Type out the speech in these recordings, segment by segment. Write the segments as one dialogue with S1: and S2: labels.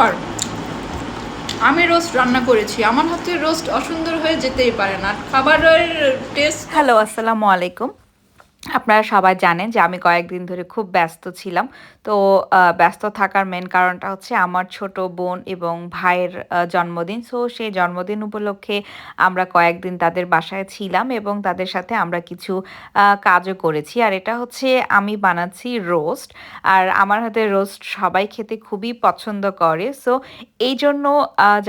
S1: Super আমি roast রান্না করেছি। আমার হাতে রোস্ট অসুন্দর হয়ে যেতেই পারে না। খাবারের টেস্ট
S2: হ্যালো আসসালামু আলাইকুম। আপনারা সবাই জানেন যে আমি কয়েকদিন ধরে খুব ব্যস্ত ছিলাম। তো ব্যস্ত থাকার মেন কারণটা হচ্ছে আমার ছোট বোন এবং ভাইয়ের জন্মদিন। সো, সেই জন্মদিন উপলক্ষে আমরা কয়েকদিন তাদের বাসায় ছিলাম এবং তাদের সাথে আমরা কিছু কাজও করেছি। আর এটা হচ্ছে আমি বানাচ্ছি রোস্ট আর আমার হাতে রোস্ট সবাই খেতে খুবই পছন্দ করে। সো, এই জন্য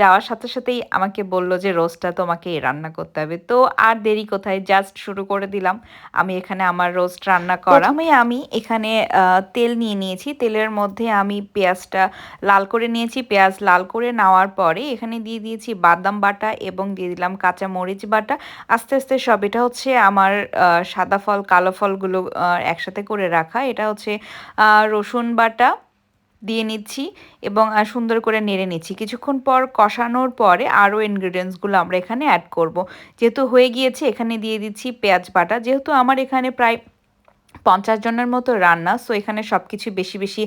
S2: যাওয়ার সাথে সাথেই আমাকে বলল যে রোস্টটা তোমাকে রান্না করতে হবে। তো, আর দেরি কোথায়? জাস্ট শুরু করে দিলাম। আমি এখানে আমার রোস্ট রান্না করা। প্রথমে আমি এখানে তেল নিয়ে নিয়েছি। তেলের মধ্যে আমি পেঁয়াজটা লাল করে নিয়েছি। পেঁয়াজ লাল করে নেওয়ার পরে এখানে দিয়ে দিয়েছি বাদাম বাটা এবং দিয়ে দিলাম কাঁচা মরিচ বাটা। আস্তে আস্তে সব, এটা হচ্ছে আমার সাদা ফল, কালো ফলগুলো একসাথে করে রাখা। এটা হচ্ছে রসুন বাটা দিয়ে নিচ্ছি এবং সুন্দর করে নেড়ে নিচ্ছি। কিছুক্ষণ পর কষানোর পরে আরও ইনগ্রিডিয়েন্টসগুলো আমরা এখানে অ্যাড করব। যেহেতু হয়ে গিয়েছে, এখানে দিয়ে দিচ্ছি পেঁয়াজ বাটা। যেহেতু আমার এখানে প্রায় পঞ্চাশ জনের মতো রান্না সো এখানে সব কিছু বেশি বেশি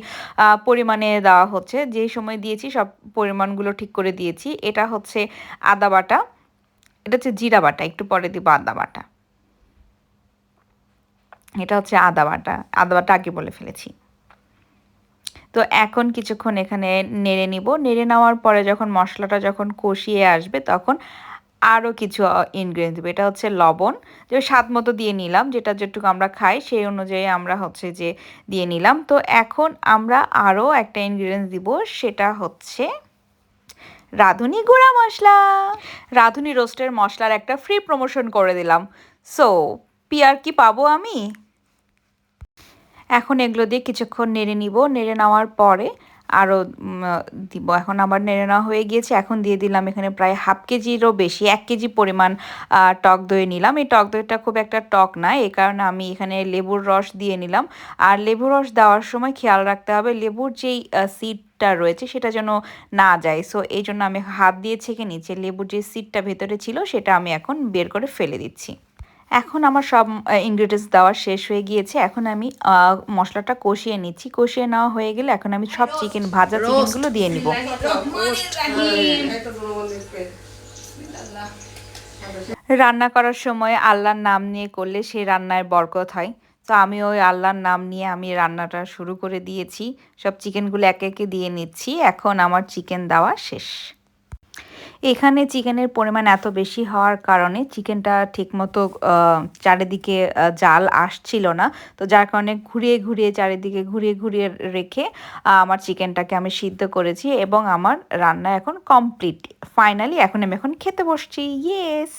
S2: পরিমাণে দেওয়া হচ্ছে। যে সময় দিয়েছি, সব পরিমাণগুলো ঠিক করে দিয়েছি। এটা হচ্ছে আদা বাটা, এটা হচ্ছে জিরা বাটা, একটু পরে দিব আদা বাটা। এটা হচ্ছে আদা বাটা। আদা বাটা আগে বলে ফেলেছি। তো এখন কিছুক্ষণ এখানে নেড়ে নিব। নেড়ে নেওয়ার পরে যখন মশলাটা যখন কষিয়ে আসবে তখন আরও কিছু ইনগ্রিডিয়েন্ট দেবো। এটা হচ্ছে লবণ। যে স্বাদ মতো দিয়ে নিলাম, যেটা যেটুকু আমরা খাই সেই অনুযায়ী আমরা হচ্ছে যে দিয়ে নিলাম। তো এখন আমরা আরও একটা ইনগ্রিডিয়েন্টস দিব, সেটা হচ্ছে রাঁধুনি গুঁড়া মশলা। রাঁধুনি রোস্টের মশলার একটা ফ্রি প্রমোশন করে দিলাম। সো পিয়ার কি পাবো আমি? এখন এগুলো দিয়ে কিছুক্ষণ নেড়ে নিব। নেড়ে নেওয়ার পরে আরও দিব। এখন আবার নেড়ে নেওয়া হয়ে গিয়েছে। এখন দিয়ে দিলাম এখানে প্রায় হাফ কেজিরও বেশি, এক কেজি পরিমাণ টক দই নিলাম। এই টক দইটা খুব একটা টক না এই কারণে আমি এখানে লেবুর রস দিয়ে নিলাম। আর লেবুর রস দেওয়ার সময় খেয়াল রাখতে হবে, লেবুর যেই সিডটা রয়েছে সেটা যেন না যায়। সো এই জন্য আমি হাত দিয়ে ছেঁকে নিচ্ছি। লেবুর যে সিডটা ভেতরে ছিল সেটা আমি এখন বের করে ফেলে দিচ্ছি। এখন আমার সব ইনগ্রিডিয়েন্টস দেওয়া শেষ হয়ে গিয়েছে। এখন আমি মশলাটা কষিয়ে নিচ্ছি। কষিয়ে নেওয়া হয়ে গেলে এখন আমি সব চিকেন ভাজা চিকেনগুলো দিয়ে নিব। রান্না করার সময় আল্লাহর নাম নিয়ে করলে সেই রান্নায় বরকত হয়। তো আমি ওই আল্লাহর নাম নিয়ে আমি রান্নাটা শুরু করে দিয়েছি। সব চিকেনগুলো একে একে দিয়ে নিচ্ছি। এখন আমার চিকেন দেওয়া শেষ। এখানে চিকেনের পরিমাণ এত বেশি হওয়ার কারণে চিকেনটা ঠিকমতো চারিদিকে জাল আসছিল না। তো যার কারণে ঘুরিয়ে ঘুরিয়ে, চারিদিকে ঘুরিয়ে ঘুরিয়ে রেখে আমার চিকেনটাকে আমি সিদ্ধ করেছি এবং আমার রান্না এখন কমপ্লিট। ফাইনালি এখন আমি এখন খেতে বসছি। ইয়েস!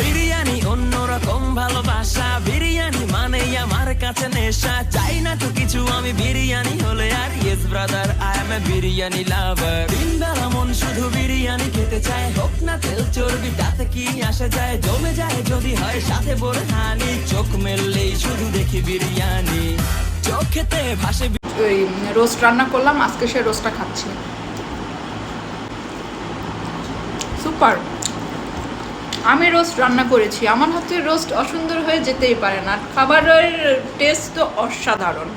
S3: বিরিয়ানি অন্যরকম ভালোবাসা। বিরিয়ানি মানে আমার কাছে নেশা। চাই না তো কিছু, আমি বিরিয়ানি হলে আর yes brother I am a biryani lover দিন বেলা মন শুধু বিরিয়ানি খেতে চায়। হোক না তেল চর্বি, তাতে কি আসা যায়? জমে যায় যদি হয়, সাথে বড় হানি চোখ মেললেই শুধু দেখি বিরিয়ানি। চোখেতে ভাসে
S1: ওই রোস্ট রান্না করলাম, আজকে সে রোস্টটা খাচ্ছি। সুপার। আমি রোস্ট রান্না করেছি। আমার হাতের রোস্ট অসুন্দর হয়ে যেতেই পারে না। খাবারের টেস্ট তো অসাধারণ।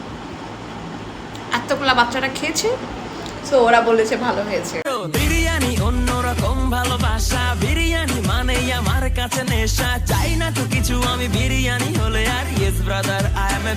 S1: এতগুলা বাচ্চাটা খেয়েছে, তো ওরা বলেছে ভালো হয়েছে।
S3: বিরিয়ানি অন্যরকম ভালোবাসা, বিরিয়ানি মানে আমার কাছে নেশা। চাই না তো কিছু, আমি বিরিয়ানি হলে আর yes brother I am a